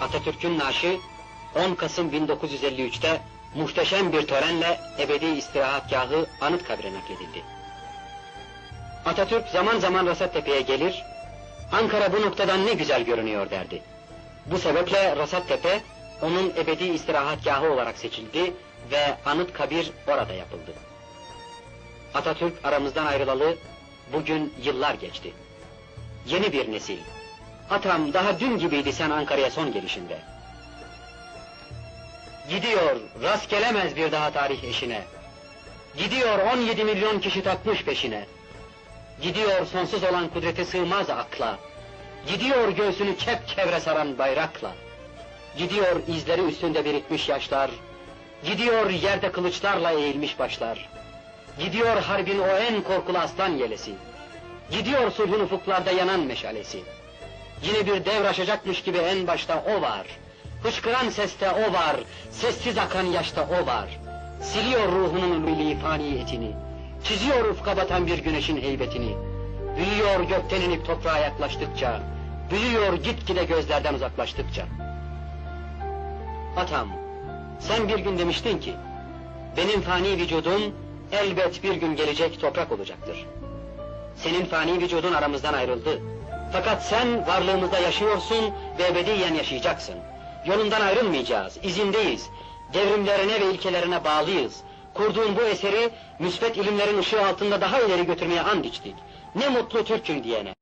Atatürk'ün naaşı 10 Kasım 1953'te muhteşem bir törenle ebedi istirahatgahı Anıtkabir'e nakledildi. Atatürk zaman zaman Rasattepe'ye gelir, Ankara bu noktadan ne güzel görünüyor derdi. Bu sebeple Rasattepe onun ebedi istirahatgahı olarak seçildi ve Anıtkabir orada yapıldı. Atatürk aramızdan ayrılalı bugün yıllar geçti. Yeni bir nesil. Atam daha dün gibiydi sen Ankara'ya son gelişinde. Gidiyor, rast gelemez bir daha tarih eşine. Gidiyor 17 milyon kişi takmış peşine. Gidiyor sonsuz olan kudrete sığmaz akla. Gidiyor göğsünü kep çevre saran bayrakla. Gidiyor izleri üstünde birikmiş yaşlar. Gidiyor yerde kılıçlarla eğilmiş başlar. Gidiyor harbin o en korkulu aslan yelesi. Gidiyor sulhun ufuklarda yanan meşalesi. Yine bir devr aşacakmış gibi en başta o var. Hıçkıran seste o var, sessiz akan yaşta o var. Siliyor ruhunun milli fani etini. Çiziyor ufka batan bir güneşin heybetini. Büyüyor gökten inip toprağa yaklaştıkça. Büyüyor gitgide gözlerden uzaklaştıkça. Atam, sen bir gün demiştin ki, benim fani vücudum elbet bir gün gelecek toprak olacaktır. Senin fani vücudun aramızdan ayrıldı. Fakat sen varlığımızda yaşıyorsun ve ebediyen yaşayacaksın. Yolundan ayrılmayacağız, izindeyiz. Devrimlerine ve ilkelerine bağlıyız. Kurduğun bu eseri müsbet ilimlerin ışığı altında daha ileri götürmeye and içtik. Ne mutlu Türk'üm diyene.